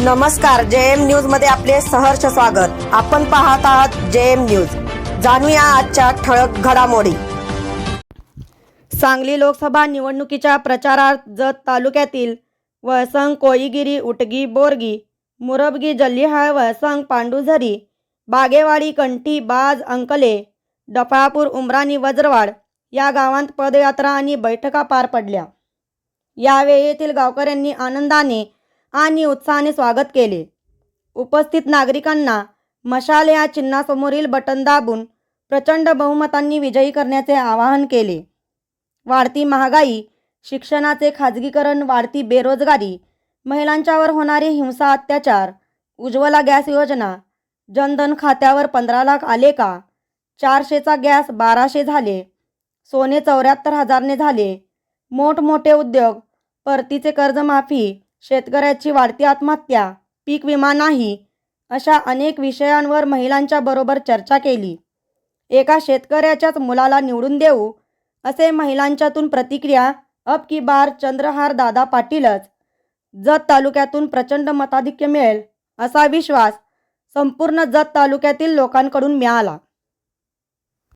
नमस्कार जे एम न्यूजमध्ये आपले सहर्ष स्वागत. आपण पाहत आहात जे एम न्यूज. जाणूया आजच्या ठळक घडामोडी. सांगली लोकसभा निवडणुकीच्या प्रचारात जत तालुक्यातील वळसंग कोळीगिरी उटगी बोरगी मुरबगी जल्लीहाळ वळसंग पांडुझरी बागेवाडी कंठी बाज अंकले डफळापूर उमराणी वज्रवाड या गावांत पदयात्रा आणि बैठका पार पडल्या. यावेळी येथील गावकऱ्यांनी आनंदाने आणि उत्साहाने स्वागत केले. उपस्थित नागरिकांना मशाल या चिन्हासमोरील बटन दाबून प्रचंड बहुमतांनी विजयी करण्याचे आवाहन केले. वाढती महागाई शिक्षणाचे खाजगीकरण वाढती बेरोजगारी महिलांच्यावर होणारे हिंसा अत्याचार उज्ज्वला गॅस योजना जनधन खात्यावर पंधरा लाख आले का? चारशेचा गॅस बाराशे झाले. सोने चौऱ्याहत्तर हजारने झाले. मोठमोठे उद्योग परतीचे कर्जमाफी शेतकऱ्याची वाढती आत्महत्या पीक विमा नाही अशा अनेक विषयांवर महिलांच्या बरोबर चर्चा केली. एका शेतकऱ्याच्याच मुलाला निवडून देऊ असे महिलांच्यातून प्रतिक्रिया अब की बार चंद्रहार दादा पाटीलच. जत तालुक्यातून प्रचंड मताधिक्य मिळेल असा विश्वास संपूर्ण जत तालुक्यातील लोकांकडून मिळाला.